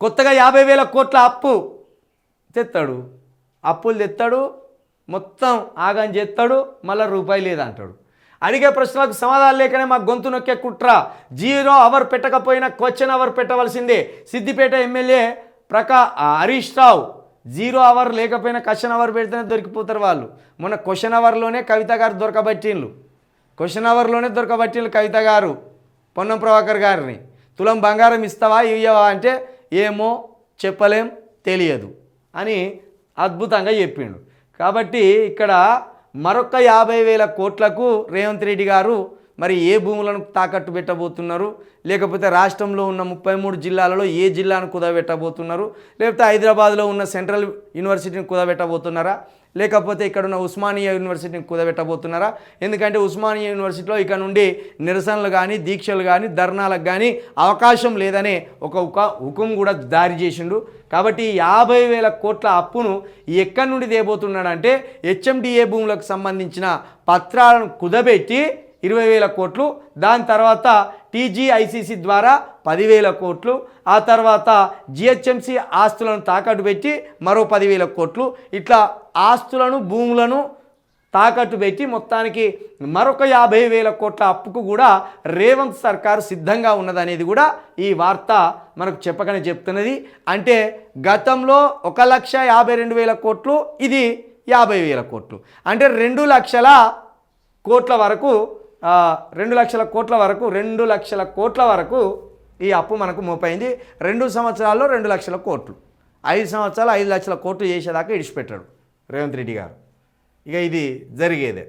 కొత్తగా యాభై వేల కోట్ల అప్పు తెస్తాడు అప్పులు తెస్తాడు మొత్తం ఆగం చేస్తాడు మళ్ళీ రూపాయి లేదంటాడు. అడిగే ప్రశ్నలకు సమాధానం లేకనే మా గొంతు నొక్కే కుట్ర. జీరో అవర్ పెట్టకపోయినా క్వశ్చన్ అవర్ పెట్టవలసిందే. సిద్దిపేట ఎమ్మెల్యే ప్రకా హరీష్ రావు జీరో అవర్ లేకపోయినా క్వశ్చన్ అవర్ పెడితేనే దొరికిపోతారు వాళ్ళు. మొన్న క్వశ్చన్ అవర్లోనే కవిత గారు దొరకబట్టిండ్లు. క్వశ్చన్ అవర్లోనే దొరకబట్టిండ్లు కవిత గారు పొన్నం ప్రభాకర్ గారిని. తులం బంగారం ఇస్తావా ఇవ్వవా అంటే ఏమో చెప్పలేం తెలియదు అని అద్భుతంగా చెప్పిండు. కాబట్టి ఇక్కడ మరొక యాభై వేల కోట్లకు రేవంత్ రెడ్డి గారు మరి ఏ భూములను తాకట్టు పెట్టబోతున్నారు? లేకపోతే రాష్ట్రంలో ఉన్న ముప్పై మూడు జిల్లాలలో ఏ జిల్లాను కుదబెట్టబోతున్నారు? లేకపోతే హైదరాబాద్లో ఉన్న సెంట్రల్ యూనివర్సిటీని కుదబెట్టబోతున్నారా? లేకపోతే ఇక్కడ ఉన్న ఉస్మానియా యూనివర్సిటీని కుదబెట్టబోతున్నారా? ఎందుకంటే ఉస్మానియా యూనివర్సిటీలో ఇక నుండి నిరసనలు కానీ దీక్షలు కానీ ధర్నాలకు కానీ అవకాశం లేదనే ఒక ఒక హుకుం కూడా దారి చేసిండు. కాబట్టి యాభై వేల కోట్ల అప్పును ఎక్కడి నుండి తేబోతున్నాడంటే హెచ్ఎండిఏ భూములకు సంబంధించిన పత్రాలను కుదబెట్టి ఇరవై వేల కోట్లు దాని తర్వాత టీజీఐసీసీ ద్వారా పదివేల కోట్లు ఆ తర్వాత జిహెచ్ఎంసి ఆస్తులను తాకట్టు పెట్టి మరో పదివేల కోట్లు. ఇట్లా ఆస్తులను భూములను తాకట్టు పెట్టి మొత్తానికి మరొక యాభై వేల కోట్ల అప్పుకు కూడా రేవంత్ సర్కారు సిద్ధంగా ఉన్నదనేది కూడా ఈ వార్త మనకు చెప్పకనే చెప్తున్నది. అంటే గతంలో ఒక లక్ష యాభై రెండు వేల కోట్లు ఇది యాభై వేల కోట్లు. అంటే రెండు లక్షల కోట్ల వరకు రెండు లక్షల కోట్ల వరకు రెండు లక్షల కోట్ల వరకు ఈ అప్పు మనకు మోపైంది. రెండు సంవత్సరాల్లో రెండు లక్షల కోట్లు. ఐదు సంవత్సరాలు ఐదు లక్షల కోట్లు చేసేదాకా ఇడిచిపెట్టాడు రేవంత్ రెడ్డి గారు. ఇక ఇది జరిగేదే.